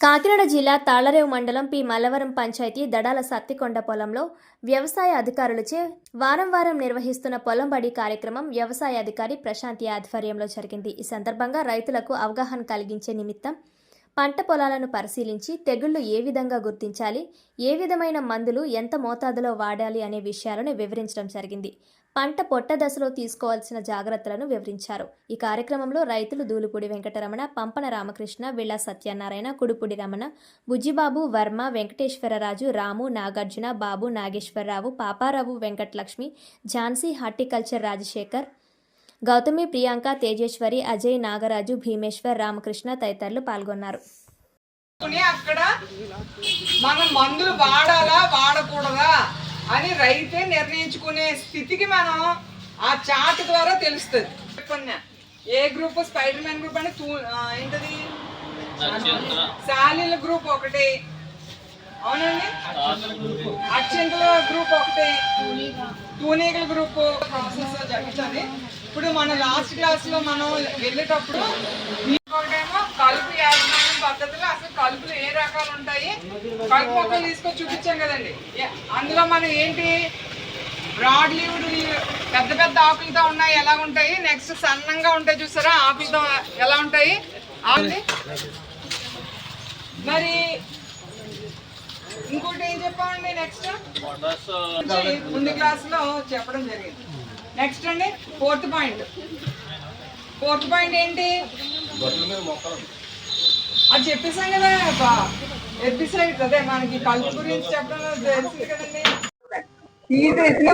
కాకినాడ జిల్లా తాళరేవు మండలం పి. మల్లవరం పంచాయతీ దడాల సత్తికొండ పొలంలో వ్యవసాయ అధికారులచే వారం వారం నిర్వహిస్తున్న పొలం బడి కార్యక్రమం వ్యవసాయ అధికారి ప్రశాంతి ఆధ్వర్యంలో జరిగింది. ఈ సందర్భంగా రైతులకు అవగాహన కలిగించే నిమిత్తం పంట పొలాలను పరిశీలించి తెగుళ్ళు ఏ విధంగా గుర్తించాలి ఏ విధమైన మందులు ఎంత మోతాదులో వాడాలి అనే విషయాలను వివరించడం జరిగింది. పంట పొట్ట దశలో తీసుకోవాల్సిన జాగ్రత్తలను వివరించారు. ఈ కార్యక్రమంలో రైతులు దూలుపూడి వెంకటరమణ పంపన రామకృష్ణ విళ్ళ సత్యనారాయణ కుడుపుడి రమణ బుజ్జిబాబు వర్మ వెంకటేశ్వరరాజు రాము నాగార్జున బాబు నాగేశ్వరరావు పాపారావు వెంకటలక్ష్మి ఝాన్సీ హార్టికల్చర్ రాజశేఖర్ గౌతమి ప్రియాంక తేజేశ్వరి అజయ్ నాగరాజు భీమేశ్వర్ రామకృష్ణ తదితరులు పాల్గొన్నారు. అక్కడ మనం మందులు వాడాలా వాడకూడదా? అని రైతే నిర్ణయించుకునే స్థితికి మనం ఆ చార్ట్ ద్వారా తెలుస్తుంది. చెప్పన్నా ఏ గ్రూప్? స్పైడర్ మ్యాన్ గ్రూప్ ఆ, ఏంటది? శాలిల గ్రూప్ ఒకటి. అవునండి? అత్యంతల గ్రూప్. ఒకటి. తూనీగల గ్రూప్ ప్రాసెస్ జరుగుతుంది. ఇప్పుడు మన లాస్ట్ క్లాస్లో మనం వెళ్ళేటప్పుడు ఉంటాయి. కలుపు మొక్కలు తీసుకొని చూపించాం కదండి. అందులో మనం ఏంటి? బ్రాడ్ లీవ్డ్ పెద్ద పెద్ద ఆకులతో ఉన్నాయి ఎలా ఉంటాయి? నెక్స్ట్ సన్నంగా ఉంటాయి చూసారా? ఆకులతో ఎలా ఉంటాయి? ఆకులు. మరి ఇంకోటి ఏం చెప్పామండి నెక్స్ట్? ముందు క్లాస్లో చెప్పడం జరిగింది. నెక్స్ట్ అండి ఫోర్త్ పాయింట్. ఫోర్త్ పాయింట్ ఏంటి? అది చెప్పేసాం కదా ఎపిసైడ్ అదే మనకి కళ్ళు గురించి చెప్పడం తెలుసు కదండి.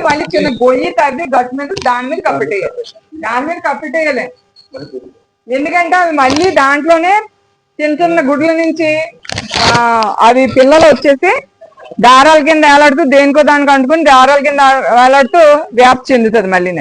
మళ్ళీ చిన్న గొయ్యి తవ్వి గట్టు మీద దాని మీద కప్పెట్టేయాలి దాని మీద కప్పెట్టేయాలి ఎందుకంటే అవి మళ్ళీ దాంట్లోనే చిన్న చిన్న గుడ్ల నుంచి అది అవి పిల్లలు వచ్చేసి దారాల కింద వేలాడుతూ దేనికో దానికి అంటుకుని దారాల కింద వేలాడుతూ వ్యాప్తి చెందుతుంది మళ్ళీ